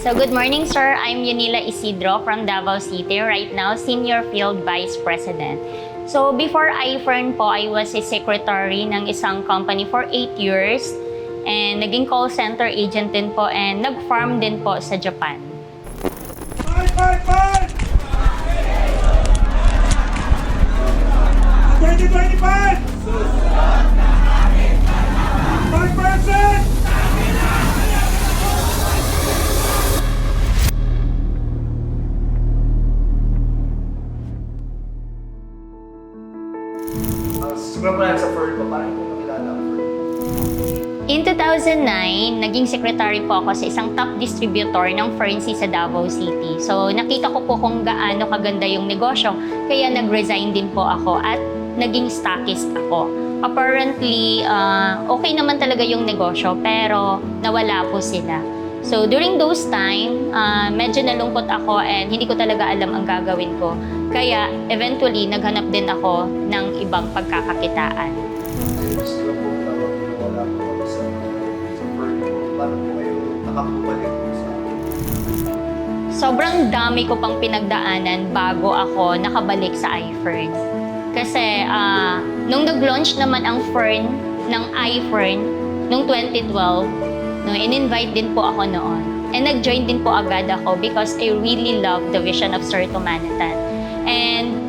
So good morning, sir. I'm Yunila Isidro from Davao City, right now Senior Field Vice President. So before iFern po, I was a secretary ng isang company for 8 years and naging call center agent din po and nag-farm din po sa Japan. Fight, fight, fight! 2025! 5%! Uh, siguro pa sa Ferd ko, parang ang Ferd. In 2009, naging secretary po ako sa isang top distributor ng Ferncy sa Davao City. So nakita ko po kung gaano kaganda yung negosyo, kaya nag-resign din po ako at naging stockist ako. Apparently, ah, okay naman talaga yung negosyo pero nawala po sila. So during those time, ah, medyo nalungkot ako and hindi ko talaga alam ang gagawin ko. Kaya eventually, naghanap din ako ng ibang pagkakakitaan. Sobrang dami ko pang pinagdaanan bago ako nakabalik sa iFern. Kasi ah, nung nag-launch naman ang Fern ng iFern nung 2012, no, in-invite din po ako noon. And nag-join din po agad ako because I really love the vision of Sir Tumanatan.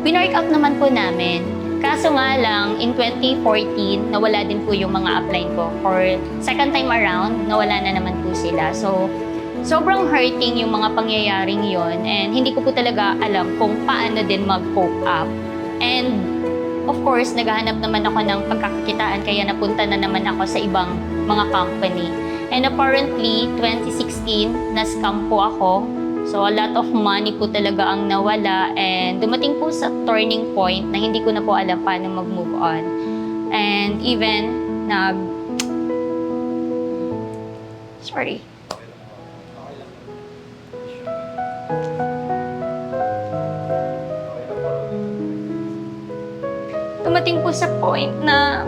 And winwork out naman po namin. Kaso nga lang, in 2014, nawala din po yung mga upline ko. For second time around, nawala na naman po sila. So, sobrang hurting yung mga pangyayaring yon and hindi ko po talaga alam kung paano din mag-cope up. And of course, naghahanap naman ako ng pagkakakitaan kaya napunta na naman ako sa ibang mga company. And apparently, 2016, na-scam po ako. So a lot of money po talaga ang nawala and dumating po sa turning point na hindi ko na po alam paano mag-move on. And even nag... Sorry. dumating po sa point na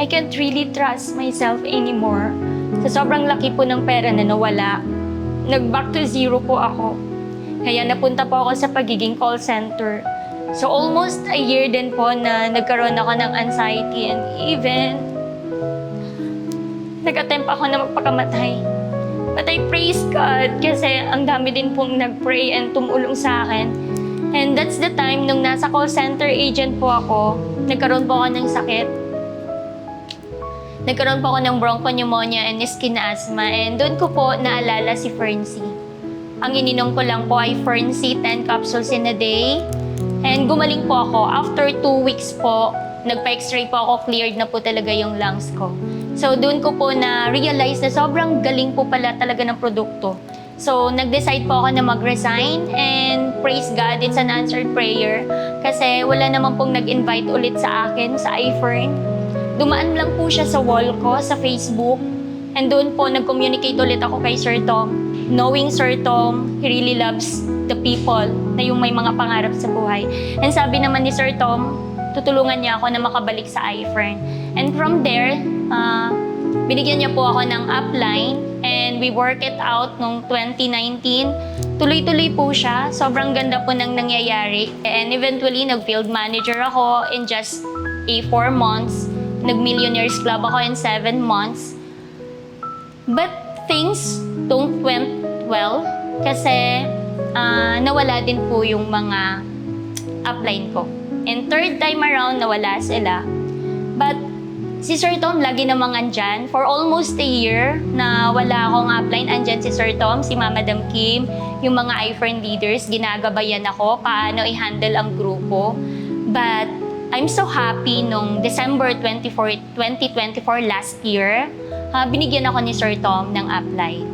I can't really trust myself anymore. Sa sobrang laki po ng pera na nawala, nag-back to zero po ako. Kaya napunta po ako sa pagiging call center. So almost a year din po na nagkaroon ako ng anxiety and even nag-attempt ako na magpakamatay. But I praise God kasi ang dami din pong nag-pray and tumulong sa akin. And that's the time nung nasa call center agent po ako, nagkaroon po ako ng sakit. Nagkaroon po ako ng bronchopneumonia and skin asthma and doon ko po naalala si Ferncy. Ang ininom ko lang po ay Ferncy 10 capsules in a day. And gumaling po ako. After two weeks po, nagpa-x-ray po ako, cleared na po talaga yung lungs ko. So doon ko po na-realize na sobrang galing po pala talaga ng produkto. So, nag-decide po ako na mag-resign and praise God, it's an answered prayer. Kasi wala naman pong nag-invite ulit sa akin sa iFern. Dumaan lang po siya sa wall ko sa Facebook. And doon po nag-communicate ulit ako kay Sir Tom. Knowing Sir Tom, he really loves the people na yung may mga pangarap sa buhay. And sabi naman ni Sir Tom, tutulungan niya ako na makabalik sa iFern. And from there, ah, binigyan niya po ako ng upline and we work it out nung 2019. Tuloy-tuloy po siya. Sobrang ganda po ng nangyayari. And eventually, nag-field manager ako in just a 4 months. Nag-millionaires club ako in 7 months. But things don't went well kasi ah, nawala din po yung mga upline ko. And third time around, nawala sila. But si Sir Tom lagi namang andyan. For almost a year na wala akong upline, andyan si Sir Tom, si Mama Madam Kim, yung mga iFriend leaders, ginagabayan ako paano i-handle ang grupo. But I'm so happy nung December 24, 2024 last year, ah, binigyan ako ni Sir Tom ng upline.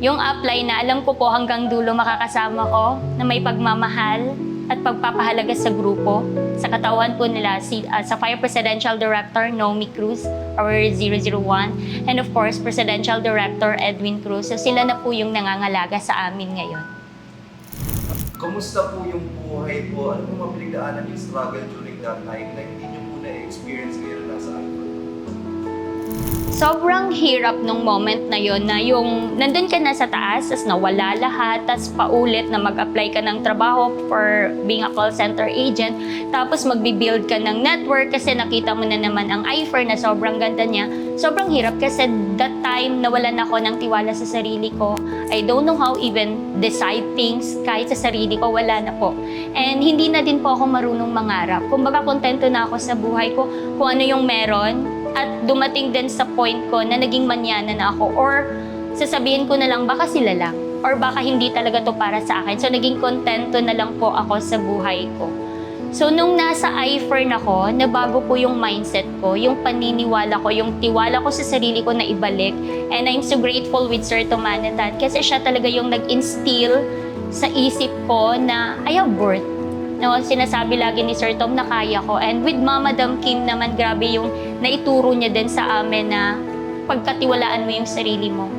Yung upline na alam ko po hanggang dulo makakasama ko na may pagmamahal at pagpapahalaga sa grupo. Sa katawan po nila si, ah, sa Fire Presidential Director Nomi Cruz or 001 and of course Presidential Director Edwin Cruz. So sila na po yung nangangalaga sa amin ngayon. Kumusta po yung buhay po? Ano po mga pinagdaanan yung struggle during that time na hindi niyo po na-experience ngayon na nasa iFerd? Sobrang hirap nung moment na yon na yung nandun ka na sa taas, tas nawala lahat, tas paulit na mag-apply ka ng trabaho for being a call center agent, tapos magbi-build ka ng network kasi nakita mo na naman ang iFer na sobrang ganda niya. Sobrang hirap kasi that time nawalan ako ng tiwala sa sarili ko. I don't know how even decide things kahit sa sarili ko, wala na po. And hindi na din po ako marunong mangarap. Kumbaga kontento na ako sa buhay ko kung ano yung meron, at dumating din sa point ko na naging manyana na ako or sasabihin ko na lang baka sila lang or baka hindi talaga to para sa akin. So naging kontento na lang po ako sa buhay ko. So nung nasa iFern ako, nabago po yung mindset ko, yung paniniwala ko, yung tiwala ko sa sarili ko na ibalik. And I'm so grateful with Sir Tomanetan kasi siya talaga yung nag-instill sa isip ko na I have worth. No, sinasabi lagi ni Sir Tom na kaya ko. And with Mama Dam Kim naman, grabe yung naituro niya din sa amin na pagkatiwalaan mo yung sarili mo.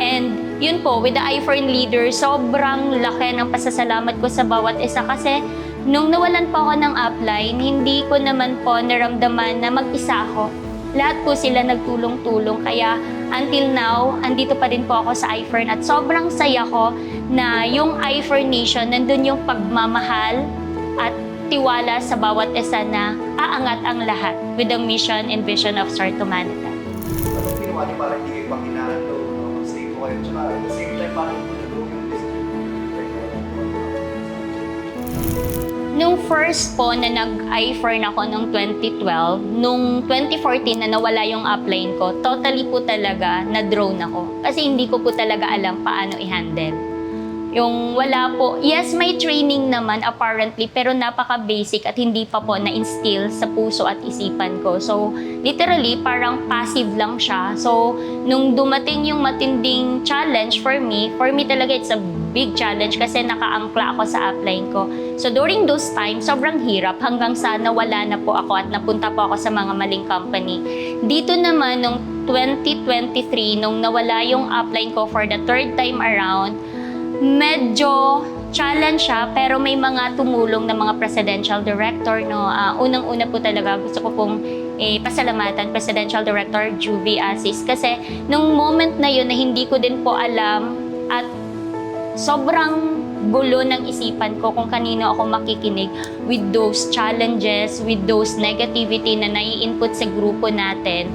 And yun po, with the iFern leader, sobrang laki ng pasasalamat ko sa bawat isa kasi nung nawalan pa ako ng upline, hindi ko naman po naramdaman na mag-isa ako. Lahat po sila nagtulong-tulong kaya until now, andito pa rin po ako sa iFern at sobrang saya ko na yung iFern Nation, nandun yung pagmamahal at tiwala sa bawat isa na aangat ang lahat with the mission and vision of Sir Tumanita. Anong ginawa niyo para hindi kayo pakinado, no? mag-stay po kayo, tsaka at the same time, parang Nung first po na nag-iFern ako nung 2012, nung 2014 na nawala yung upline ko, totally po talaga na-drone ako. Kasi hindi ko po talaga alam paano i-handle. Yung wala po, yes may training naman apparently, pero napaka-basic at hindi pa po na-instill sa puso at isipan ko. So, literally, parang passive lang siya. So, nung dumating yung matinding challenge for me, for me talaga it's a big challenge kasi nakaangkla ako sa upline ko. So during those times, sobrang hirap hanggang sa nawala na po ako at napunta po ako sa mga maling company. Dito naman, nung 2023, nung nawala yung upline ko for the third time around, medyo challenge siya pero may mga tumulong na mga presidential director no Ah, unang-una po talaga gusto ko pong eh, pasalamatan presidential director Juvie Asis kasi nung moment na yun na hindi ko din po alam at sobrang gulo ng isipan ko kung kanino ako makikinig with those challenges, with those negativity na nai-input sa grupo natin.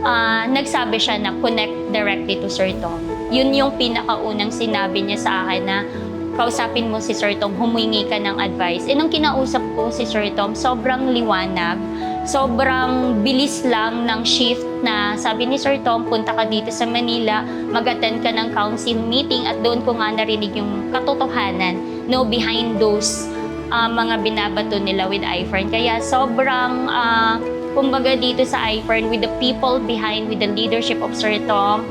Ah, nagsabi siya na connect directly to Sir Tom. Yun yung pinakaunang sinabi niya sa akin na kausapin mo si Sir Tom, humingi ka ng advice. E nung kinausap ko si Sir Tom, sobrang liwanag, sobrang bilis lang ng shift na sabi ni Sir Tom, punta ka dito sa Manila, mag-attend ka ng council meeting at doon ko nga narinig yung katotohanan no behind those ah, mga binabato nila with iFern. Kaya sobrang ah, kumbaga dito sa iFern with the people behind, with the leadership of Sir Tom,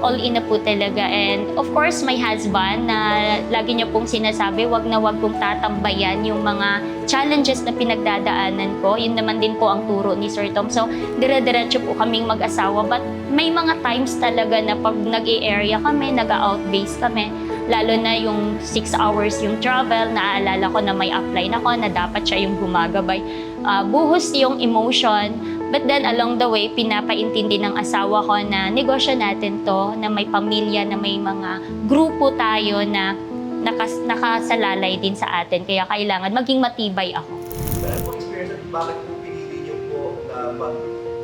all in na po talaga. And of course, my husband na lagi niya pong sinasabi, wag na wag kong tatambayan yung mga challenges na pinagdadaanan ko. Yun naman din po ang turo ni Sir Tom. So, dire-diretso po kaming mag-asawa. But may mga times talaga na pag nag-area kami, nag-outbase kami, lalo na yung 6 hours yung travel, naaalala ko na may upline ako na dapat siya yung gumagabay. Ah, buhos yung emotion, But then along the way, pinapaintindi ng asawa ko na negosyo natin to, na may pamilya, na may mga grupo tayo na nakas, nakasalalay din sa atin. Kaya kailangan maging matibay ako. Meron po experience at bakit po pinili niyo po na mag,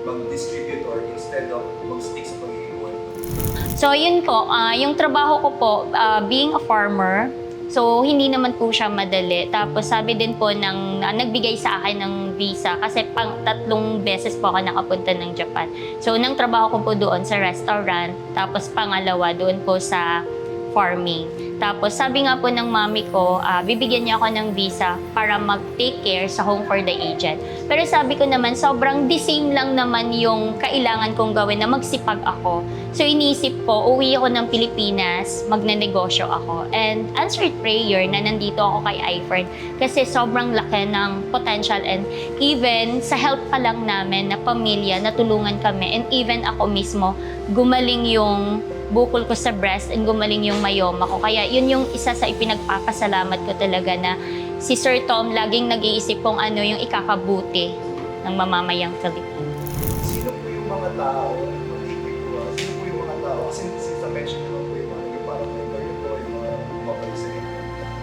mag-distribute or instead of mag-stick sa pagiging? So yun po, ah, yung trabaho ko po, ah, being a farmer, so hindi naman po siya madali. Tapos sabi din po ng ah, nagbigay sa akin ng visa kasi pang tatlong beses po ako nakapunta ng Japan. So nang trabaho ko po doon sa restaurant, tapos pangalawa doon po sa farming. Tapos sabi nga po ng mami ko, ah, bibigyan niya ako ng visa para mag-take care sa home for the aged. Pero sabi ko naman, sobrang the same lang naman yung kailangan kong gawin na magsipag ako. So iniisip ko, uwi ako ng Pilipinas, magnanegosyo ako. And answered prayer na nandito ako kay iFern kasi sobrang laki ng potential and even sa help pa lang namin na pamilya, natulungan kami. And even ako mismo, gumaling yung bukol ko sa breast and gumaling yung myoma ko. Kaya yun yung isa sa ipinagpapasalamat ko talaga na si Sir Tom laging nag-iisip kung ano yung ikakabuti ng mamamayang Filipino. Sino po yung mga tao, ah. Sino po yung mga tao? Kasi since na-mention naman po yung mga yung parang may ganyan po, yung mga inyo.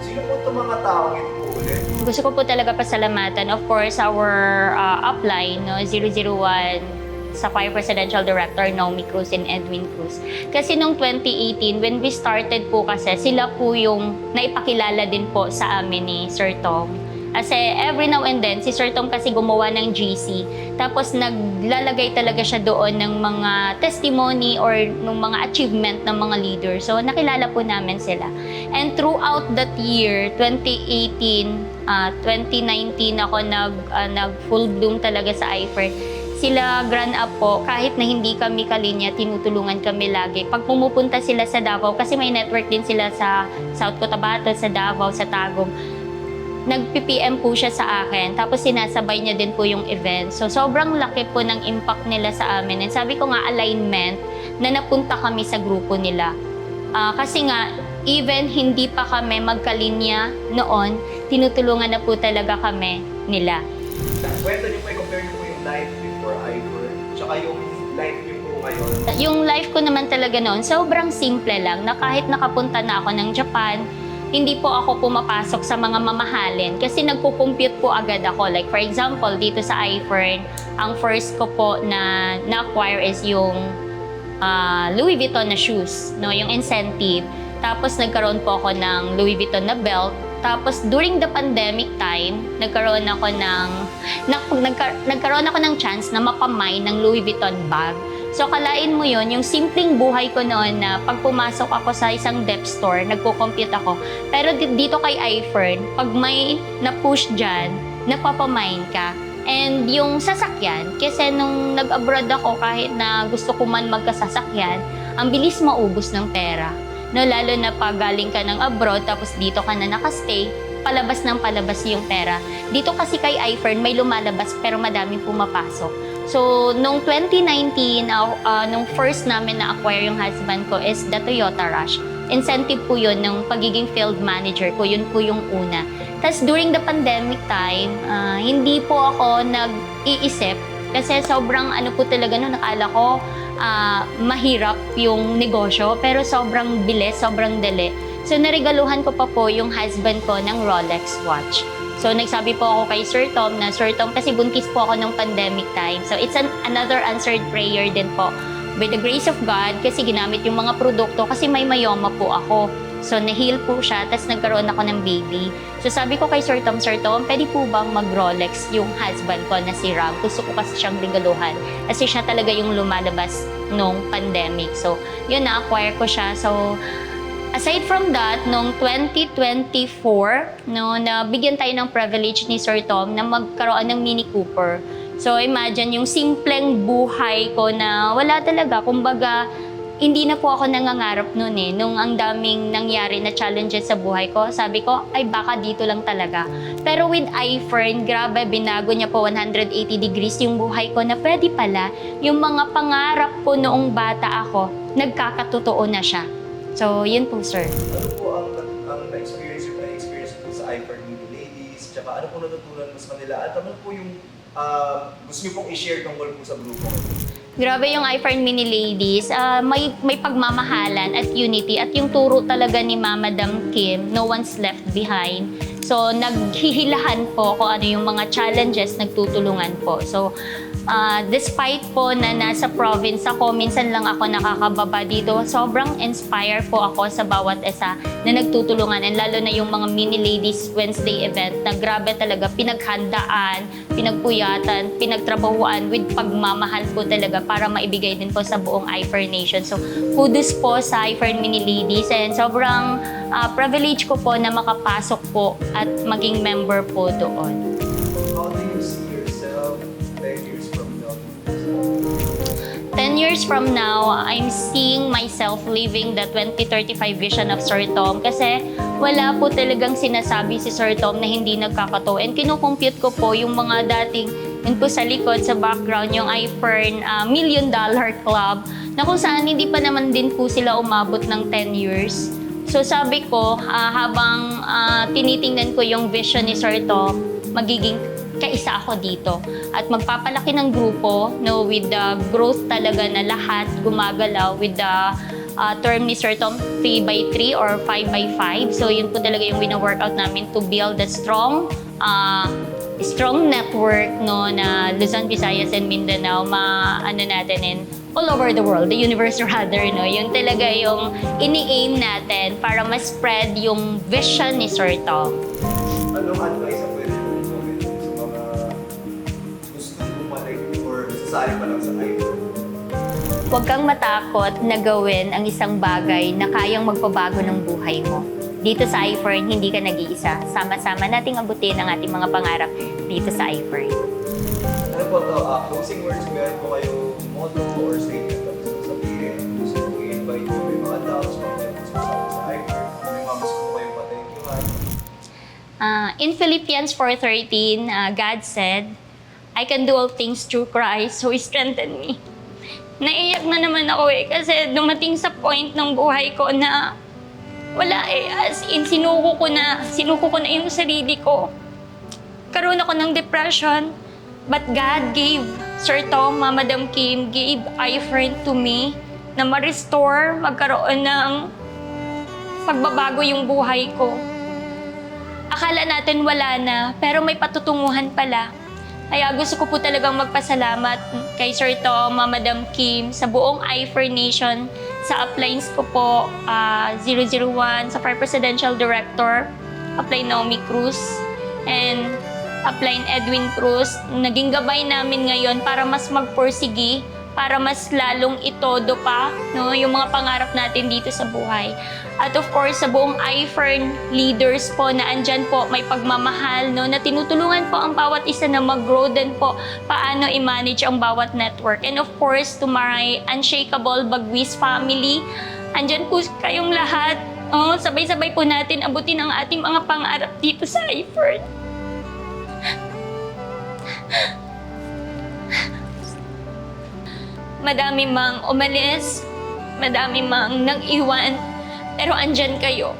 Sino po itong mga tao ito po ulit? Gusto ko po talaga pasalamatan, of course, our uh, upline, no, 001 sa Fire Presidential Director Naomi Cruz and Edwin Cruz. Kasi nung 2018, when we started po kasi, sila po yung naipakilala din po sa amin ni Sir Tom. Kasi every now and then, si Sir Tom kasi gumawa ng GC. Tapos naglalagay talaga siya doon ng mga testimony or ng mga achievement ng mga leaders. So nakilala po namin sila. And throughout that year, 2018, ah, 2019 ako nag, ah, nag full bloom talaga sa IFER. Sila grand up po, kahit na hindi kami kalinya, tinutulungan kami lagi. Pag pumupunta sila sa Davao, kasi may network din sila sa South Cotabato, sa Davao, sa Tagum, nag-PPM po siya sa akin. Tapos sinasabay niya din po yung event. So sobrang laki po ng impact nila sa amin. And sabi ko nga alignment na napunta kami sa grupo nila. Ah, kasi nga, even hindi pa kami magkalinya noon, tinutulungan na po talaga kami nila. Kwento niyo po, Tsaka yung life niyo po ngayon. Yung life ko naman talaga noon, sobrang simple lang na kahit nakapunta na ako ng Japan, hindi po ako pumapasok sa mga mamahalin kasi nagpo-compute po agad ako. Like for example, dito sa iFern, ang first ko po na na-acquire is yung ah, Louis Vuitton na shoes, no, yung incentive. Tapos nagkaroon po ako ng Louis Vuitton na belt. Tapos during the pandemic time, nagkaroon ako ng nag, nagka- nagkaroon ako ng chance na mapamay ng Louis Vuitton bag. So kalain mo yon yung simpleng buhay ko noon na pag pumasok ako sa isang dep store, nagko-compute ako. Pero di- dito kay iFern, pag may na-push dyan, napapamain ka. And yung sasakyan, kasi nung nag-abroad ako kahit na gusto ko man magkasasakyan, ang bilis maubos ng pera. No, lalo na pag galing ka ng abroad tapos dito ka na nakastay, palabas ng palabas yung pera. Dito kasi kay iFern may lumalabas pero madaming pumapasok. So, nung 2019, uh, uh, nung first namin na-acquire yung husband ko is the Toyota Rush. Incentive po yun ng pagiging field manager ko. Yun po yung una. Tapos during the pandemic time, ah, hindi po ako nag-iisip kasi sobrang ano po talaga no, nakala ko ah, mahirap yung negosyo pero sobrang bilis, sobrang dali. So naregaluhan ko pa po yung husband ko ng Rolex watch. So nagsabi po ako kay Sir Tom na Sir Tom kasi buntis po ako nung pandemic time. So it's an, another answered prayer din po. By the grace of God, kasi ginamit yung mga produkto kasi may mayoma po ako. So na-heal po siya, tapos nagkaroon ako ng baby. So sabi ko kay Sir Tom, Sir Tom, pwede po bang mag-Rolex yung husband ko na si Ram? Gusto ko kasi siyang regaluhan. Kasi siya talaga yung lumalabas nung pandemic. So yun, na-acquire ko siya. So Aside from that, noong 2024, no, nabigyan tayo ng privilege ni Sir Tom na magkaroon ng Mini Cooper. So imagine yung simpleng buhay ko na wala talaga. Kumbaga, hindi na po ako nangangarap noon eh. Nung ang daming nangyari na challenges sa buhay ko, sabi ko, ay baka dito lang talaga. Pero with iFern, grabe, binago niya po 180 degrees yung buhay ko na pwede pala, yung mga pangarap ko noong bata ako, nagkakatotoo na siya. So, yun po, sir. Ano po ang, ang na-experience yung na-experience po sa Ivor Mini Ladies, tsaka ano po natutunan mo sa kanila, at ano po yung ah, gusto niyo pong i-share tungkol po sa grupo? Grabe yung iFern Mini Ladies. Ah, may, may pagmamahalan at unity. At yung turo talaga ni Mama Dam Kim, no one's left behind. So, naghihilahan po kung ano yung mga challenges, nagtutulungan po. So, ah, despite po na nasa province ako, minsan lang ako nakakababa dito, sobrang inspire po ako sa bawat isa na nagtutulungan. And lalo na yung mga Mini Ladies Wednesday event na grabe talaga pinaghandaan, pinagpuyatan, pinagtrabahuan with pagmamahal po talaga para maibigay din po sa buong iFer Nation. So, kudos po sa iFer Mini Ladies and sobrang ah, privilege ko po na makapasok po at maging member po doon. Years from now, I'm seeing myself living the 2035 vision of Sir Tom kasi wala po talagang sinasabi si Sir Tom na hindi nagkakato. And kinukompute ko po yung mga dating yun po sa likod, sa background, yung iFern uh, Million Dollar Club na kung saan hindi pa naman din po sila umabot ng 10 years. So sabi ko, ah, habang ah, tinitingnan ko yung vision ni Sir Tom, magiging kaisa ako dito. At magpapalaki ng grupo no, with the growth talaga na lahat gumagalaw with the uh, term ni Sir Tom 3 by 3 or 5 by 5. So yun po talaga yung wina-workout namin to build a strong uh, strong network no na Luzon, Visayas and Mindanao ma ano natin in all over the world, the universe rather no. Yun talaga yung ini-aim natin para ma-spread yung vision ni Sir Tom. Anong advice sasali pa lang sa iPhone? Huwag kang matakot na gawin ang isang bagay na kayang magpabago ng buhay mo. Dito sa iFern, hindi ka nag-iisa. Sama-sama nating abutin ang ating mga pangarap dito sa iFern. Ano po to, ah, closing words, meron po kayo motto or statement na gusto sabihin, gusto mong i-invite mo yung mga doubts, mga gusto sasali sa iPhone, may mga gusto mo kayong patenkyuhan. Ah, in Philippians 4.13, ah, God said, I can do all things through Christ who strengthened me. Naiyak na naman ako eh kasi dumating sa point ng buhay ko na wala eh. As in, sinuko ko na, sinuko ko na yung sarili ko. Karoon ako ng depression. But God gave, Sir Tom, Ma, Madam Kim, gave iFriend to me na ma-restore, magkaroon ng pagbabago yung buhay ko. Akala natin wala na, pero may patutunguhan pala. Kaya gusto ko po talagang magpasalamat kay Sir Tom, Ma, Madam Kim, sa buong iFer Nation, sa uplines ko po, ah, 001, sa Fire Presidential Director, upline Naomi Cruz, and upline Edwin Cruz. Naging gabay namin ngayon para mas magpursigi, para mas lalong itodo pa no, yung mga pangarap natin dito sa buhay. At of course, sa buong iFern leaders po na andyan po, may pagmamahal, no, na tinutulungan po ang bawat isa na mag-grow din po paano i-manage ang bawat network. And of course, to my unshakable Bagwis family, andyan po kayong lahat. Oh, sabay-sabay po natin abutin ang ating mga pangarap dito sa iFern. Madami mang umalis, madami mang nang iwan, pero andyan kayo.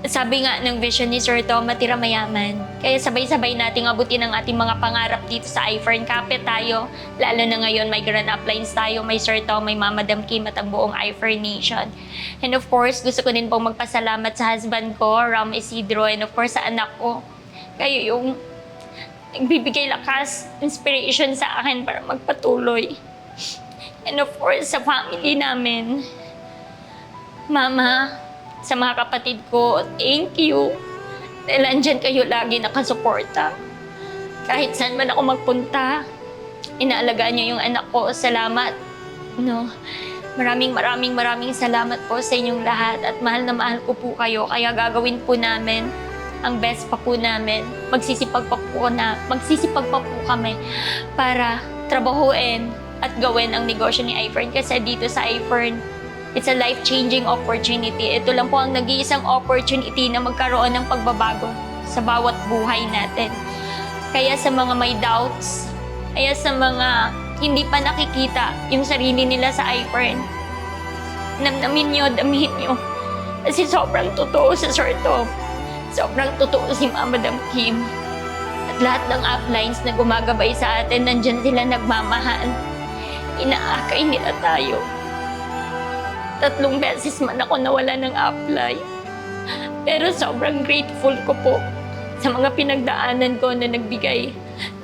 Sabi nga ng vision ni Sir Tom, matira mayaman. Kaya sabay-sabay nating abutin ang ating mga pangarap dito sa iFern. Kapit tayo. Lalo na ngayon, may grand uplines tayo. May Sir Tom, may Mama Dam Kim at ang buong iFern Nation. And of course, gusto ko din pong magpasalamat sa husband ko, Ram Isidro, and of course sa anak ko. Kayo yung nagbibigay lakas, inspiration sa akin para magpatuloy. And of course, sa family namin. Mama, sa mga kapatid ko, thank you. Dahil andyan kayo lagi nakasuporta. Kahit saan man ako magpunta, inaalagaan niyo yung anak ko. Salamat. No. Maraming maraming maraming salamat po sa inyong lahat at mahal na mahal ko po kayo. Kaya gagawin po namin ang best pa po namin. Magsisipag pa po na, magsisipag pa po kami para trabahuin at gawin ang negosyo ni iFern. Kasi dito sa iFern, it's a life-changing opportunity. Ito lang po ang nag-iisang opportunity na magkaroon ng pagbabago sa bawat buhay natin. Kaya sa mga may doubts, kaya sa mga hindi pa nakikita yung sarili nila sa iFern, namnamin nyo, damihin nyo. Kasi sobrang totoo sa Sir Tom. Sobrang totoo si Mama Dam Kim. At lahat ng uplines na gumagabay sa atin, nandyan sila nagmamahal. Inaakay nila tayo. Tatlong beses man ako nawala ng upline. Pero sobrang grateful ko po sa mga pinagdaanan ko na nagbigay,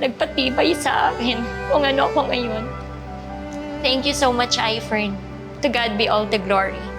nagpatibay sa akin kung ano ako ngayon. Thank you so much, Ifern. To God be all the glory.